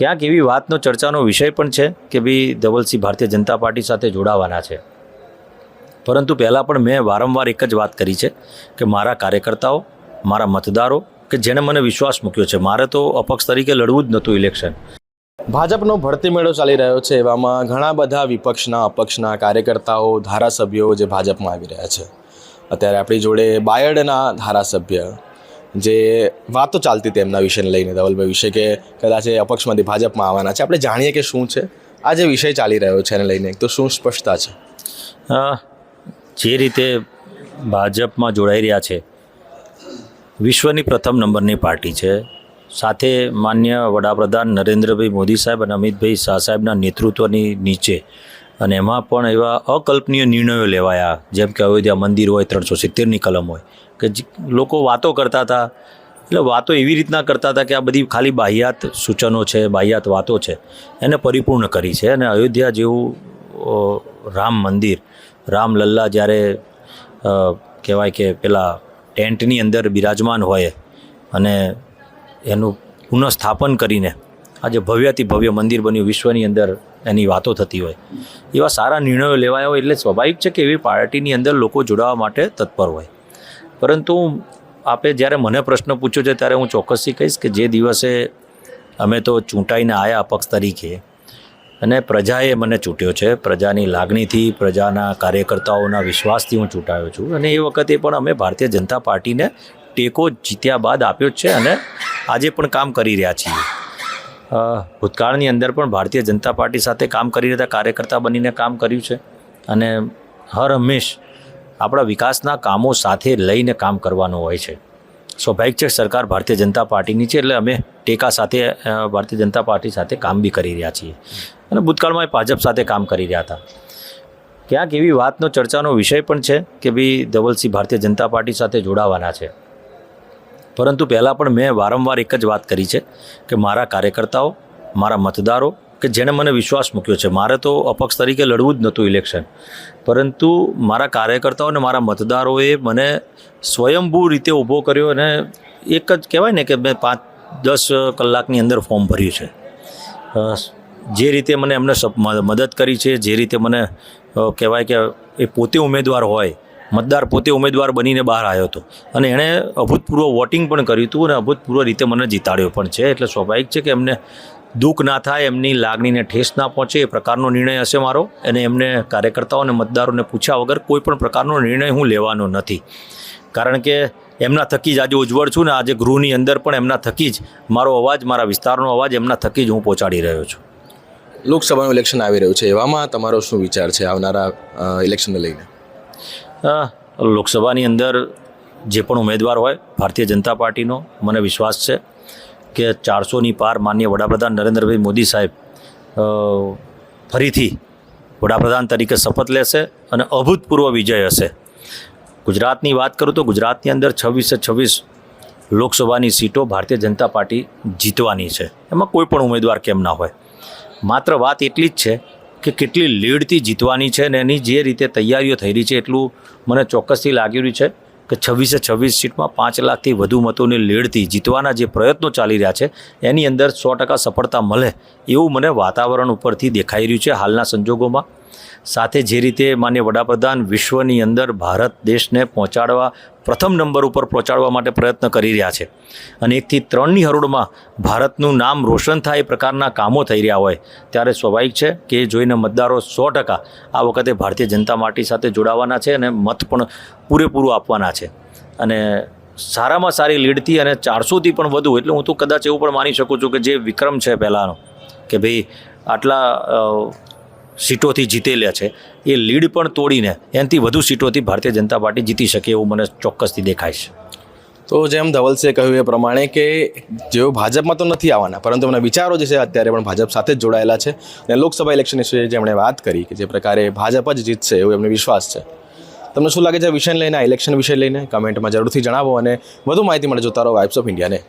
ક્યાંક એવી વાતનો ચર્ચાનો વિષય પણ છે કે ભાઈ ધવલસિંહ ભારતીય જનતા પાર્ટી સાથે જોડાવાના છે. પરંતુ પહેલાં પણ મેં વારંવાર એક જ વાત કરી છે કે મારા કાર્યકર્તાઓ, મારા મતદારો કે જેણે મને વિશ્વાસ મૂક્યો છે, મારે તો અપક્ષ તરીકે લડવું જ નહોતું ઇલેક્શન. ભાજપનો ભરતી મેળો ચાલી રહ્યો છે એવામાં ઘણા બધા વિપક્ષના, અપક્ષના કાર્યકર્તાઓ, ધારાસભ્યો જે ભાજપમાં આવી રહ્યા છે. અત્યારે આપણી જોડે બાયડના ધારાસભ્ય જે વાતો ચાલતી હતી એમના વિષયને લઈને ધવલભાઈ વિશે કે કદાચ એ અપક્ષમાંથી ભાજપમાં આવવાના છે. આપણે જાણીએ કે શું છે? આ જે વિષય ચાલી રહ્યો છે એને લઈને તો શું સ્પષ્ટતા છે? જે રીતે ભાજપમાં જોડાઈ રહ્યા છે, વિશ્વની પ્રથમ નંબરની પાર્ટી છે. સાથે માન્ય વડાપ્રધાન નરેન્દ્રભાઈ મોદી સાહેબ અને અમિતભાઈ શાહ સાહેબના નેતૃત્વની નીચે અને એમાં પણ એવા અકલ્પનીય નિર્ણયો લેવાયા. જેમ કે અયોધ્યા મંદિર હોય, ત્રણસો સિત્તેરની કલમ હોય. કે લોકો વાતો કરતા હતા. એટલે વાતો એવી રીતના કરતા હતા કે આ બધી ખાલી બાહ્યાત સૂચનો છે, બાહ્યાત વાતો છે. એને પરિપૂર્ણ કરી છે. અને અયોધ્યા જેવું રામ મંદિર રામલલ્લા જ્યારે કહેવાય કે પેલા ટેન્ટની અંદર બિરાજમાન હોય અને એનું પુનઃસ્થાપન કરીને આજે ભવ્યથી ભવ્ય મંદિર બન્યું, વિશ્વની અંદર એની વાતો થતી હોય. એવા સારા નિર્ણયો લેવાયા હોય એટલે સ્વાભાવિક છે કે એવી પાર્ટીની અંદર લોકો જોડાવા માટે તત્પર હોય. પરંતુ આપે જ્યારે મને પ્રશ્ન પૂછ્યો છે ત્યારે હું ચોક્કસથી કહીશ કે જે દિવસે અમે તો ચૂંટાઈને આવ્યા પક્ષ તરીકે અને પ્રજાએ મને ચૂંટ્યો છે, પ્રજાની લાગણીથી, પ્રજાના કાર્યકર્તાઓના વિશ્વાસથી હું ચૂંટાયો છું અને એ વખતે પણ અમે ભારતીય જનતા પાર્ટીને ટેકો જીત્યા બાદ આપ્યો છે અને આજે પણ કામ કરી રહ્યા છીએ. ભૂતકાળની અંદર પણ ભારતીય જનતા પાર્ટી સાથે કામ કરી રહ્યા કાર્યકર્તા બનીને કામ કર્યું છે અને હર હંમેશ આપણા વિકાસના કામો સાથે લઈને કામ કરવાનું હોય છે. સ્વાભાવિક છે, સરકાર ભારતીય જનતા પાર્ટીની છે, એટલે અમે ટેકા સાથે ભારતીય જનતા પાર્ટી સાથે કામ બી કરી રહ્યા છીએ. અને ભૂતકાળમાં ભાજપ સાથે કામ કરી રહ્યા હતા. ક્યાંક એવી વાતનો ચર્ચાનો વિષય પણ છે કે ભાઈ ધવલસિંહ ભારતીય જનતા પાર્ટી સાથે જોડાવાના છે. પરંતુ પહેલાં પણ મેં વારંવાર એક જ વાત કરી છે કે મારા કાર્યકર્તાઓ, મારા મતદારો કે જેણે મને વિશ્વાસ મૂક્યો છે. મારે તો અપક્ષ તરીકે લડવું જ નહોતું ઇલેક્શન પરંતુ મારા કાર્યકર્તાઓ અને મારા મતદારોએ મને સ્વયંભૂ રીતે ઊભો કર્યો અને એક જ કહેવાય ને કે મેં પાંચ, દસ કલાકની અંદર ફોર્મ ભર્યું છે. જે રીતે મને એમને મદદ કરી છે, જે રીતે મને કહેવાય કે એ પોતે ઉમેદવાર હોય, મતદાર પોતે ઉમેદવાર બનીને બહાર આવ્યો હતો. અને એણે અભૂતપૂર્વ વોટિંગ પણ કર્યું હતું અને અભૂતપૂર્વ રીતે મને જીતાડ્યો પણ છે. એટલે સ્વાભાવિક છે કે એમને દુઃખ ના થાય એમની લાગણીને ઠેસ ના પહોંચે એ પ્રકારનો નિર્ણય હશે મારો. અને એમને કાર્યકર્તાઓ અને મતદારોને પૂછ્યા વગર કોઈ પણ પ્રકારનો નિર્ણય હું લેવાનો નથી. કારણ કે એમના થકી જ આજે ઉજ્જવળ છું ને આજે ગૃહની અંદર પણ એમના થકી જ મારો અવાજ મારા વિસ્તારનો અવાજ એમના થકી જ હું પહોંચાડી રહ્યો છું. લોકસભાનું ઇલેક્શન આવી રહ્યું છે. એવામાં તમારો શું વિચાર છે આવનારા ઇલેક્શનને લઈને? લોકસભાની અંદર જે પણ ઉમેદવાર હોય ભારતીય જનતા પાર્ટીનો મને વિશ્વાસ છે. કે ચારસોની પાર માન્ય વડાપ્રધાન નરેન્દ્રભાઈ મોદી સાહેબ ફરીથી વડાપ્રધાન તરીકે શપથ લેશે અને અભૂતપૂર્વ વિજય હશે. ગુજરાતની વાત કરું તો ગુજરાતની અંદર છવ્વીસે છવ્વીસ લોકસભાની સીટો ભારતીય જનતા પાર્ટી જીતવાની છે. એમાં કોઈ પણ ઉમેદવાર કેમ ના હોય. માત્ર વાત એટલી જ છે કે કેટલી લીડથી જીતવાની છે અને એની જે રીતે તૈયારીઓ થઈ રહી છે એટલું મને ચોક્કસથી લાગી રહ્યું છે. કે છવ્વીસે છવ્વીસ સીટમાં પાંચ લાખથી વધુ મતોની લેડથી જીતવાના જે પ્રયત્નો ચાલી રહ્યા છે, એની અંદર સો ટકા સફળતા મળે એવું મને વાતાવરણ ઉપરથી દેખાઈ રહ્યું છે હાલના સંજોગોમાં. સાથે જે રીતે માન્ય વડાપ્રધાન વિશ્વની અંદર ભારત દેશને પહોંચાડવા પ્રથમ નંબર ઉપર પહોંચાડવા માટે પ્રયત્ન કરી રહ્યા છે. અને એકથી ત્રણની હરોળમાં ભારતનું નામ રોશન થાય એ પ્રકારના કામો થઈ રહ્યા હોય, ત્યારે સ્વાભાવિક છે કે જોઈને મતદારો સો ટકા આ વખતે ભારતીય જનતા પાર્ટી સાથે જોડાવાના છે અને મત પણ પૂરેપૂરું આપવાના છે. અને સારામાં સારી લીડથી અને ચારસોથી પણ વધુ, એટલે હું તો કદાચ એવું પણ માની શકું છું કે જે વિક્રમ છે પહેલાંનો, કે ભાઈ આટલા સીટોથી જીતેલા છે. એ લીડ પણ તોડીને એનાથી વધુ સીટોથી ભારતીય જનતા પાર્ટી જીતી શકે એવું મને ચોક્કસથી દેખાય છે. તો જેમ ધવલસે કહ્યું એ પ્રમાણે કે જેઓ ભાજપમાં તો નથી આવવાના, પરંતુ એમના વિચારો જે છે અત્યારે પણ ભાજપ સાથે જ જોડાયેલા છે. અને લોકસભા ઇલેક્શન વિશે જેમણે વાત કરી કે જે પ્રકારે ભાજપ જ જીતશે એવો એમને વિશ્વાસ છે. તમને શું લાગે છે આ વિષયને લઈને, આ ઇલેક્શન વિષય લઈને? કમેન્ટમાં જરૂરથી જણાવો અને વધુ માહિતી મળે જોતા રહો વાઇબ્સ ઓફ ઇન્ડિયાને